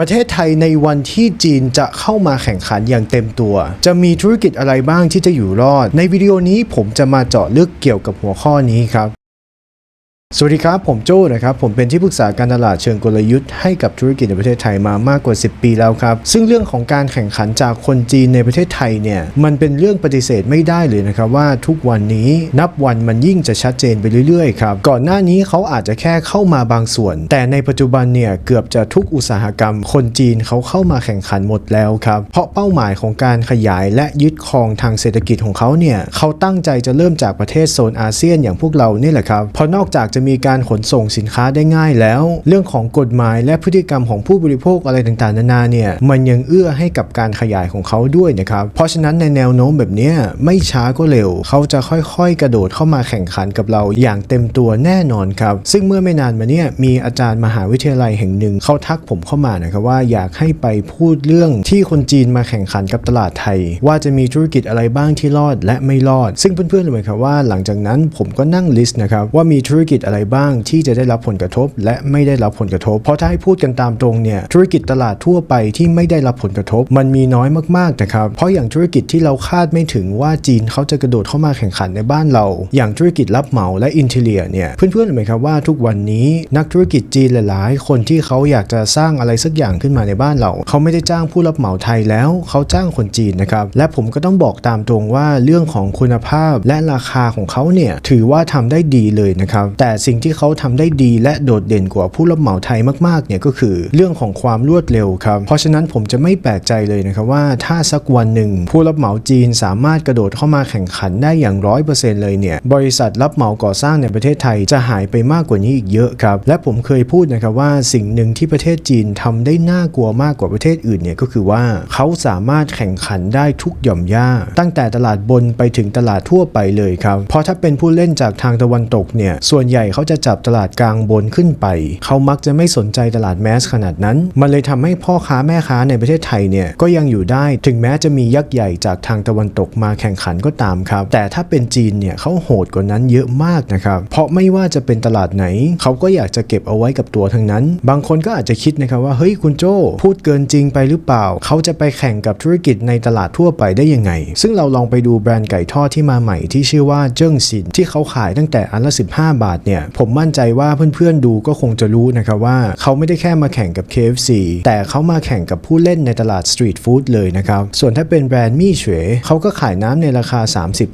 ประเทศไทยในวันที่จีนจะเข้ามาแข่งขันอย่างเต็มตัว จะมีธุรกิจอะไรบ้างที่จะอยู่รอด ในวิดีโอนี้ผมจะมาเจาะลึกเกี่ยวกับหัวข้อนี้ครับ สวัสดีครับ ผมโจ้นะครับ ผมเป็นที่ปรึกษาการตลาดเชิงกลยุทธ์ให้กับธุรกิจในประเทศไทยมามากกว่า 10 ปีแล้วครับ ซึ่งเรื่องของการแข่งขันจากคนจีนในประเทศไทยเนี่ยมันเป็นเรื่องปฏิเสธไม่ได้เลยนะครับว่าทุกวันนี้นับวันมันยิ่งจะชัดเจนไปเรื่อยๆครับก่อนหน้านี้เขาอาจจะแค่เข้ามาบางส่วน แต่ในปัจจุบันเนี่ยเกือบจะทุกอุตสาหกรรม คนจีนเขาเข้ามาแข่งขันหมดแล้วครับเพราะเป้าหมายของการขยายและยึดครองทางเศรษฐกิจของเขาเนี่ยเขาตั้งใจจะเริ่มจากประเทศโซนอาเซียนอย่างพวกเรานี่แหละครับเพราะนอกจากจะมีการขนส่งสินค้าได้ง่ายแล้ว เรื่องของกฎหมายและพฤติกรรมของผู้บริโภคอะไรต่างๆนานาเนี่ยมันยังเอื้อให้กับการขยายของเขาด้วยนะครับเพราะฉะนั้นในแนวโน้มแบบนี้ไม่ช้าก็เร็ว เขาจะค่อยๆ กระโดดเข้ามาแข่งขันกับเราอย่างเต็มตัวแน่นอนครับ ซึ่งเมื่อไม่นานมาเนี่ยมีอาจารย์มหาวิทยาลัยแห่งหนึ่งเขาทักผมเข้ามานะครับว่าอยากให้ไปพูดเรื่องที่คนจีนมาแข่งขันกับตลาดไทย ว่าจะมีธุรกิจอะไรบ้างที่รอดและไม่รอด ซึ่งเพื่อนๆรู้ไหมครับว่าหลังจากนั้นผมก็นั่งลิสต์นะครับว่ามีธุรกิจอะไรบ้างที่จะได้รับผลกระทบ และไม่ได้รับผลกระทบ เพราะถ้าให้พูดกันตามตรงเนี่ยธุรกิจตลาดทั่วไปที่ไม่ได้รับผลกระทบ มันมีน้อยมากๆนะครับเพราะอย่างธุรกิจที่เราคาดไม่ถึงว่าจีนเขาจะกระโดดเข้ามาแข่งขันในบ้านเรา อย่างธุรกิจรับเหมาและอินเทเลียเนี่ยเพื่อนๆรู้ไหมครับว่าทุกวันนี้นักธุรกิจจีนหลายๆ คนที่เขาอยากจะสร้างอะไรสักอย่างขึ้นมาในบ้านเรา เขาไม่ได้จ้างผู้รับเหมาไทยแล้วเขาจ้างคนจีนนะครับและผมก็ต้องบอกตามตรงว่าเรื่องของคุณภาพและราคาของเขาเนี่ยถือว่าทำได้ดีเลยนะครับแต่สิ่งที่เขาทำได้ดีและโดดเด่นกว่าผู้รับเหมาไทยมากๆเนี่ยก็คือเรื่องของความรวดเร็วครับ เพราะฉะนั้นผมจะไม่แปลกใจเลยนะครับว่าถ้าสักวันหนึ่ง ผู้รับเหมาจีนสามารถกระโดดเข้ามาแข่งขันได้อย่างร้อยเปอร์เซ็นต์เลยเนี่ยบริษัทรับเหมาก่อสร้างในประเทศไทยจะหายไปมากกว่านี้อีกเยอะครับ และผมเคยพูดนะครับว่าสิ่งหนึ่งที่ประเทศจีนทำได้น่ากลัวมากกว่าประเทศอื่นเนี่ยก็คือว่าเขาสามารถแข่งขันได้ทุกหย่อมย่า ตั้งแต่ตลาดบนไปถึงตลาดทั่วไปเลยครับเพราะถ้าเป็นผู้เล่นจากทางตะวันตกเนี่ยส่วนใหญ่เขาจะจับตลาดกลางบนขึ้นไป เขามักจะไม่สนใจตลาดแมสขนาดนั้น มันเลยทำให้พ่อค้าแม่ค้าในประเทศไทยเนี่ยก็ยังอยู่ได้ ถึงแม้จะมียักษ์ใหญ่จากทางตะวันตกมาแข่งขันก็ตามครับ แต่ถ้าเป็นจีนเนี่ยเขาโหดกว่านั้นเยอะมากนะครับ เพราะไม่ว่าจะเป็นตลาดไหน เขาก็อยากจะเก็บเอาไว้กับตัวทั้งนั้น บางคนก็อาจจะคิดนะครับว่าเฮ้ยคุณโจพูดเกินจริงไปหรือเปล่า เขาจะไปแข่งกับธุรกิจในตลาดทั่วไปได้ยังไง ซึ่งเราลองไปดูแบรนด์ไก่ทอดที่มาใหม่ที่ชื่อว่าเจิ้งซินที่เขาขายตั้งแต่อันละ 15 บาทเนี่ยผมมั่นใจว่าเพื่อนๆดูก็คงจะรู้นะครับว่าเขาไม่ได้แค่มาแข่งกับ KFC แต่เขามาแข่งกับผู้เล่นในตลาดสตรีทฟู้ดเลยนะครับ ส่วนถ้าเป็นแบรนด์มี่เฉวเขาก็ขายน้ำในราคา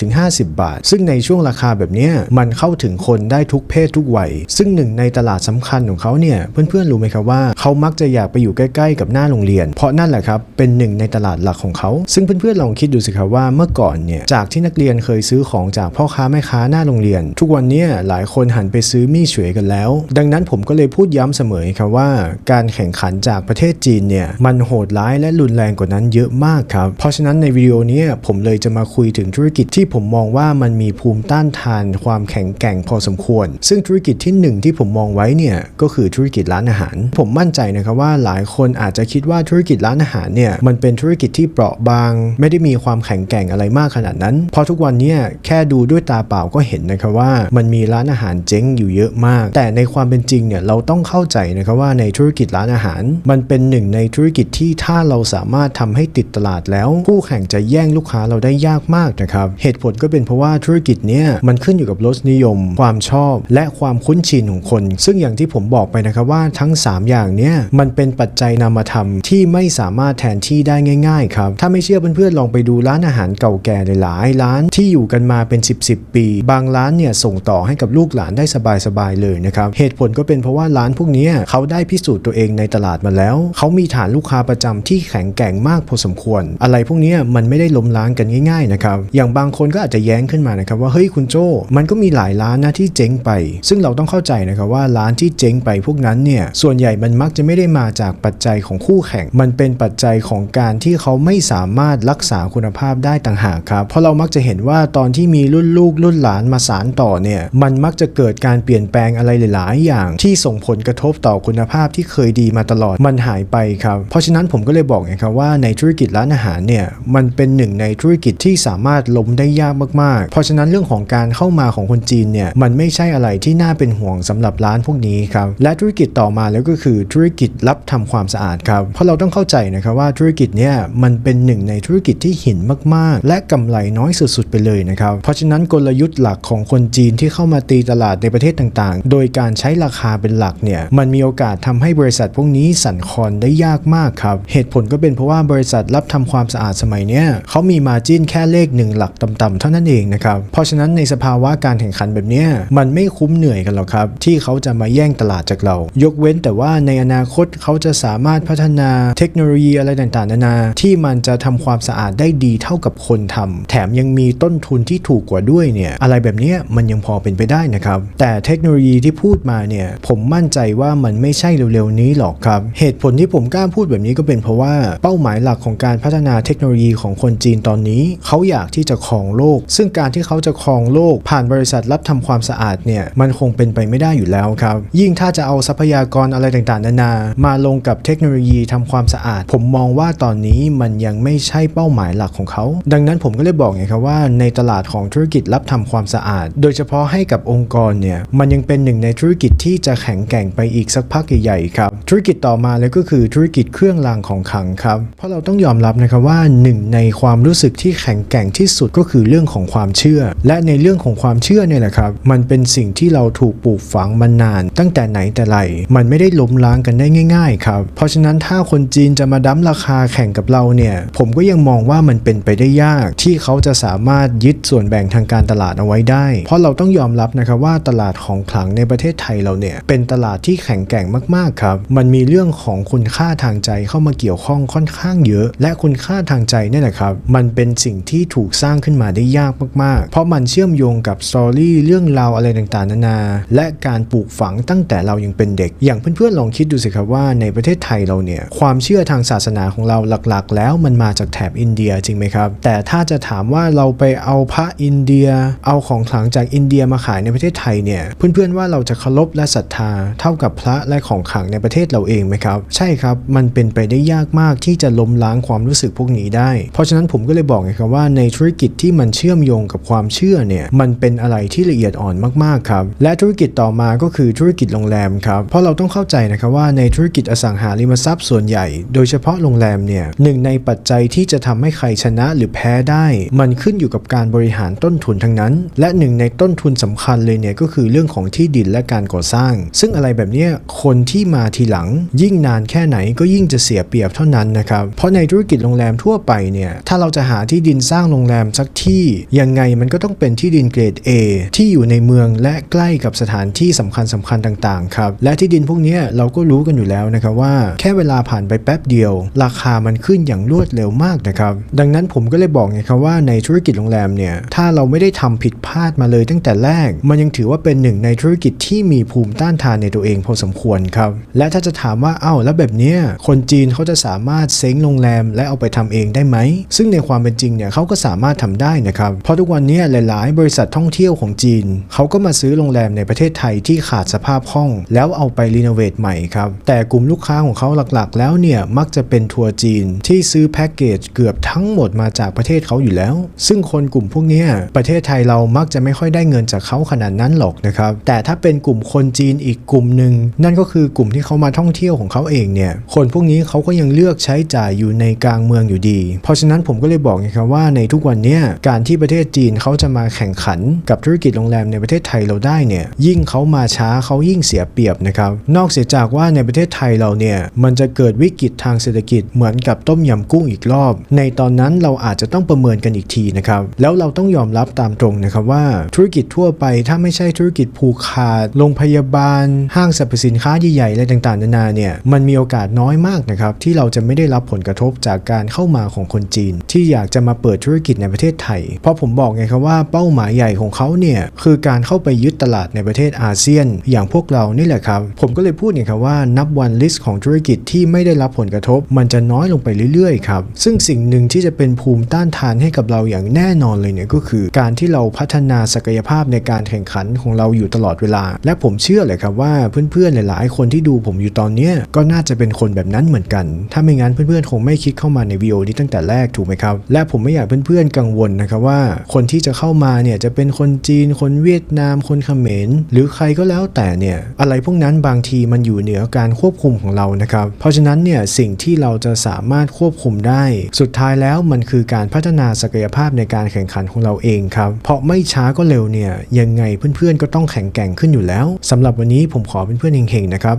30-50 บาท ซึ่งในช่วงราคาแบบนี้มันเข้าถึงคนได้ทุกเพศทุกวัย ซึ่งหนึ่งในตลาดสำคัญของเขาเนี่ยเพื่อนๆรู้ไหมครับว่าเขามักจะอยากไปอยู่ใกล้ๆ กับหน้าโรงเรียน เพราะนั่นแหละครับเป็นหนึ่งในตลาดหลักของเขา ซึ่งเพื่อนๆลองคิดดูสิครับว่าเมื่อก่อนเนี่ยจากที่นักเรียนเคยซื้อของจากพ่อค้าแม่ค้าหน้าโรงเรียน ทุกวันนี้หลายคนหันไปซื้อมี่เฉวยกันแล้ว ดังนั้นผมก็เลยพูดย้ำเสมอครับว่า การแข่งขันจากประเทศจีนเนี่ยมันโหดร้ายและรุนแรงกว่านั้นเยอะมากครับ เพราะฉะนั้นในวิดีโอนี้ผมเลยจะมาคุยถึงธุรกิจที่ผมมองว่ามันมีภูมิต้านทานความแข็งแกร่งพอสมควร ซึ่งธุรกิจที่หนึ่งที่ผมมองไว้เนี่ยก็คือธุรกิจร้านอาหาร ผมมั่นใจนะครับว่าหลายคนอาจจะคิดว่าธุรกิจร้านอาหารเนี่ยมันเป็นธุรกิจที่เปราะบาง ไม่ได้มีความแข็งแกร่งอะไรมากขนาดนั้น เพราะทุกวันนี้แค่ดูด้วยตาเปล่าก็เห็นนะครับว่ามันมีร้านอาหารเจ๊งอยู่เยอะมาก แต่ในความเป็นจริงเนี่ยเราต้องเข้าใจนะครับว่าในธุรกิจร้านอาหาร มันเป็นหนึ่งในธุรกิจที่ถ้าเราสามารถทำให้ติดตลาดแล้วคู่แข่งจะแย่งลูกค้าเราได้ยากมากนะครับเหตุผลก็เป็นเพราะว่าธุรกิจเนี้ยมันขึ้นอยู่กับรสนิยม ความชอบ และความคุ้นชินของคน ซึ่งอย่างที่ผมบอกไปนะครับว่าทั้ง 3 อย่างเนี้ยมันเป็นปัจจัยนามธรรมที่ไม่สามารถแทนที่ได้ง่ายๆครับถ้าไม่เชื่อเพื่อนๆลองไปดูร้านอาหารเก่าแก่หลายร้านที่อยู่กันมาเป็น 10 10ปี บางร้านเนี่ยส่งต่อให้กับลูกหลานได้สบายๆเลยนะครับ เหตุผลก็เป็นเพราะว่าร้านพวกนี้เขาได้พิสูจน์ตัวเองในตลาดมาแล้ว เขามีฐานลูกค้าประจำที่แข็งแกร่งมากพอสมควร อะไรพวกนี้มันไม่ได้ล้มล้างกันง่ายๆนะครับ อย่างบางคนก็อาจจะแย้งขึ้นมานะครับว่าเฮ้ยคุณโจมันก็มีหลายร้านนะที่เจ๊งไป ซึ่งเราต้องเข้าใจนะครับว่าร้านที่เจ๊งไปพวกนั้นเนี่ยส่วนใหญ่มันมักจะไม่ได้มาจากปัจจัยของคู่แข่ง มันเป็นปัจจัยของการที่เขาไม่สามารถรักษาคุณภาพได้ต่างหากครับเพราะเรามักจะเห็นว่าตอนที่มีรุ่นลูกรุ่นหลานมาสานต่อเนี่ยมันมักจะเกิดดการเปลี่ยนแปลงอะไรหลาย ๆ อย่างที่ส่งผลกระทบต่อคุณภาพที่เคยดีมาตลอดมันหายไปครับ เพราะฉะนั้นผมก็เลยบอกไงครับว่าในธุรกิจร้านอาหารเนี่ยมันเป็นหนึ่งในธุรกิจที่สามารถล้มได้ยากมาก ๆ เพราะฉะนั้นเรื่องของการเข้ามาของคนจีนเนี่ยมันไม่ใช่อะไรที่น่าเป็นห่วงสำหรับร้านพวกนี้ครับและธุรกิจต่อมาแล้วก็คือธุรกิจรับทำความสะอาดครับเพราะเราต้องเข้าใจนะครับว่าธุรกิจเนี่ยมันเป็นหนึ่งในธุรกิจที่หินมาก ๆ และกำไรน้อยสุด ๆ ไปเลยนะครับเพราะฉะนั้นกลยุทธ์หลักของคนจีนที่เข้ามาตีตลาดในประเทศต่างๆ โดยการใช้ราคาเป็นหลักเนี่ย มันมีโอกาสทำให้บริษัทพวกนี้สั่นคลอนได้ยากมากครับ เหตุผลก็เป็นเพราะว่าบริษัทรับทำความสะอาดสมัยเนี้ยเขามีมาจิ้นแค่เลขหนึ่งหลักต่ำๆเท่านั้นเองนะครับ เพราะฉะนั้นในสภาวะการแข่งขันแบบเนี้ยมันไม่คุ้มเหนื่อยกันหรอกครับ ที่เขาจะมาแย่งตลาดจากเรา ยกเว้นแต่ว่าในอนาคตเขาจะสามารถพัฒนาเทคโนโลยีอะไรต่างๆนานา ที่มันจะทำความสะอาดได้ดีเท่ากับคนทำแถมยังมีต้นทุนที่ถูกกว่าด้วยเนี่ยอะไรแบบเนี้ยมันยังพอเป็นไปได้นะครับแต่เทคโนโลยีที่พูดมาเนี่ยผมมั่นใจว่ามันไม่ใช่เร็วๆนี้หรอกครับ เหตุผลที่ผมกล้าพูดแบบนี้ก็เป็นเพราะว่าเป้าหมายหลักของการพัฒนาเทคโนโลยีของคนจีนตอนนี้ เขาอยากที่จะครองโลก ซึ่งการที่เขาจะครองโลก ผ่านบริษัทรับทำความสะอาดเนี่ยมันคงเป็นไปไม่ได้อยู่แล้วครับ ยิ่งถ้าจะเอาทรัพยากรอะไรต่างๆ นานา มาลงกับเทคโนโลยีทำความสะอาด ผมมองว่าตอนนี้มันยังไม่ใช่เป้าหมายหลักของเขา ดังนั้นผมก็เลยบอกไงครับว่าในตลาดของธุรกิจรับทำความสะอาด โดยเฉพาะให้กับองค์กรเนี่ยมันยังเป็นหนึ่งในธุรกิจที่จะแข็งแกร่งไปอีกสักพักใหญ่ๆครับธุรกิจต่อมาเลยก็คือธุรกิจเครื่องรางของขลังครับเพราะเราต้องยอมรับนะครับว่าหนึ่งในความรู้สึกที่แข็งแกร่งที่สุดก็คือเรื่องของความเชื่อ และในเรื่องของความเชื่อเนี่ยแหละครับมันเป็นสิ่งที่เราถูกปลูกฝังมานาน ตั้งแต่ไหนแต่ไรมันไม่ได้ล้มล้างกันได้ง่าย ๆ ครับ เพราะฉะนั้นถ้าคนจีนจะมาดั้มราคาแข่งกับเราเนี่ยผมก็ยังมองว่ามันเป็นไปได้ยาก ที่เขาจะสามารถยึดส่วนแบ่งทางการตลาดเอาไว้ได้ เพราะเราต้องยอมรับนะครับว่าตลาดของขลังในประเทศไทยเราเนี่ยเป็นตลาดที่แข็งแกร่งมากๆครับ มันมีเรื่องของคุณค่าทางใจเข้ามาเกี่ยวข้องค่อนข้างเยอะ และคุณค่าทางใจเนี่ยแหละครับมันเป็นสิ่งที่ถูกสร้างขึ้นมาได้ยากมากๆ เพราะมันเชื่อมโยงกับสตอรี่เรื่องราวอะไรต่างๆนานา และการปลูกฝังตั้งแต่เรายังเป็นเด็ก อย่างเพื่อนๆลองคิดดูสิครับว่าในประเทศไทยเราเนี่ยความเชื่อทางศาสนาของเราหลักๆ แล้วมันมาจากแถบอินเดียจริงไหมครับ แต่ถ้าจะถามว่าเราไปเอาพระอินเดีย เอาของขลังจากอินเดียมาขายในประเทศไทยเนี่ยเพื่อนๆว่าเราจะเคารพและศรัทธาเท่ากับพระและของขลังในประเทศเราเองไหมครับ ใช่ครับ มันเป็นไปได้ยากมากที่จะล้มล้างความรู้สึกพวกนี้ได้ เพราะฉะนั้นผมก็เลยบอกไงครับว่าในธุรกิจที่มันเชื่อมโยงกับความเชื่อเนี่ยมันเป็นอะไรที่ละเอียดอ่อนมากๆครับและธุรกิจต่อมาก็คือธุรกิจโรงแรมครับเพราะเราต้องเข้าใจนะครับว่าในธุรกิจอสังหาริมทรัพย์ส่วนใหญ่ โดยเฉพาะโรงแรมเนี่ยหนึ่งในปัจจัยที่จะทำให้ใครชนะหรือแพ้ได้ มันขึ้นอยู่กับการบริหารต้นทุนทั้งนั้น และหนึ่งในต้นทุนสำคัญเลยเนี่ยก็คือเรื่องของที่ดินและการก่อสร้าง ซึ่งอะไรแบบนี้คนที่มาทีหลัง ยิ่งนานแค่ไหนก็ยิ่งจะเสียเปรียบเท่านั้นนะครับเพราะในธุรกิจโรงแรมทั่วไปเนี่ยถ้าเราจะหาที่ดินสร้างโรงแรมสักที่ยังไงมันก็ต้องเป็นที่ดินเกรด A ที่อยู่ในเมืองและใกล้กับสถานที่สำคัญสำคัญต่างๆครับและที่ดินพวกนี้เราก็รู้กันอยู่แล้วนะครับว่า แค่เวลาผ่านไปแป๊บเดียว ราคามันขึ้นอย่างรวดเร็วมากนะครับดังนั้นผมก็เลยบอกไงครับว่าในธุรกิจโรงแรมเนี่ยถ้าเราไม่ได้ทำผิดพลาดมาเลยตั้งแต่แรก มันยังถือว่าเป็นหนึ่งในธุรกิจที่มีภูมิต้านทานในตัวเองพอสมควรครับ และถ้าจะถามว่าเอ้าแล้วแบบเนี้ยคนจีนเขาจะสามารถเซ้งโรงแรม และเอาไปทำเองได้ไหม ซึ่งในความเป็นจริงเนี่ยเขาก็สามารถทำได้นะครับ เพราะทุกวันนี้หลาย ๆ บริษัทท่องเที่ยวของจีนเขาก็มาซื้อโรงแรมในประเทศไทยที่ขาดสภาพคล่อง แล้วเอาไปรีโนเวทใหม่ครับ แต่กลุ่มลูกค้าของเขาหลัก ๆ แล้วเนี่ยมักจะเป็นทัวร์จีนที่ซื้อแพ็กเกจเกือบทั้งหมดมาจากประเทศเขาอยู่แล้ว ซึ่งคนกลุ่มพวกนี้ประเทศไทยเรามักจะไม่ค่อยได้เงินจากเขาขนาดนั้นหรอกนะครับแต่ถ้าเป็นกลุ่มคนจีนอีกกลุ่มหนึ่งนั่นก็คือกลุ่มที่เขามาท่องเที่ยวของเขาเองเนี่ยคนพวกนี้เขาก็ยังเลือกใช้จ่ายอยู่ในกลางเมืองอยู่ดี เพราะฉะนั้นผมก็เลยบอกไงครับว่าในทุกวันนี้การที่ประเทศจีนเขาจะมาแข่งขันกับธุรกิจโรงแรมในประเทศไทยเราได้เนี่ยยิ่งเขามาช้าเขายิ่งเสียเปรียบนะครับนอกเสียจากว่าในประเทศไทยเราเนี่ยมันจะเกิดวิกฤตทางเศรษฐกิจเหมือนกับต้มยำกุ้งอีกรอบ ในตอนนั้นเราอาจจะต้องประเมินกันอีกทีนะครับแล้วเราต้องยอมรับตามตรงนะครับว่าธุรกิจทั่วไปถ้าไม่ใช่ธุรกิจผูกขาด โรงพยาบาล ห้างสรรพสินค้าใหญ่ๆอะไรต่างๆ นานาเนี่ยมันมีโอกาสน้อยมากนะครับที่เราจะไม่ได้รับผลกระทบจากการเข้ามาของคนจีน ที่อยากจะมาเปิดธุรกิจในประเทศไทย เพราะผมบอกไงครับว่าเป้าหมายใหญ่ของเขาเนี่ยคือการเข้าไปยึดตลาดในประเทศอาเซียน อย่างพวกเรานี่แหละครับ ผมก็เลยพูดเนี่ยครับว่านับวันลิสต์ของธุรกิจที่ไม่ได้รับผลกระทบ มันจะน้อยลงไปเรื่อยๆครับซึ่งสิ่งหนึ่งที่จะเป็นภูมิต้านทานให้กับเราอย่างแน่นอนเลยเนี่ยก็คือ การที่เราพัฒนาศักยภาพในการแข่งขันของเราอยู่ตลอดเวลา และผมเชื่อเลยครับว่าเพื่อนๆหลายๆ คนที่ดูผมอยู่ตอนนี้ก็น่าจะเป็นคนแบบนั้นเหมือนกัน ถ้าไม่งั้นเพื่อนๆคงไม่คิดเข้ามาในวิดีโอนี้ตั้งแต่แรกถูกไหมครับ และผมไม่อยากเพื่อนๆกังวลนะครับว่า คนที่จะเข้ามาเนี่ยจะเป็นคนจีน คนเวียดนาม คนเขมร หรือใครก็แล้วแต่เนี่ยอะไรพวกนั้นบางทีมันอยู่เหนือการควบคุมของเรานะครับ เพราะฉะนั้นเนี่ยสิ่งที่เราจะสามารถควบคุมได้ สุดท้ายแล้วมันคือการพัฒนาศักยภาพในการแข่งขันของเราเองครับ เพราะไม่ช้าก็เร็วเนี่ยยังไงเพื่อนๆก็ต้องแข็งแกร่งขึ้นอยู่แล้วสำหรับวันนี้ผมขอเป็นเพื่อนเฮงๆนะครับ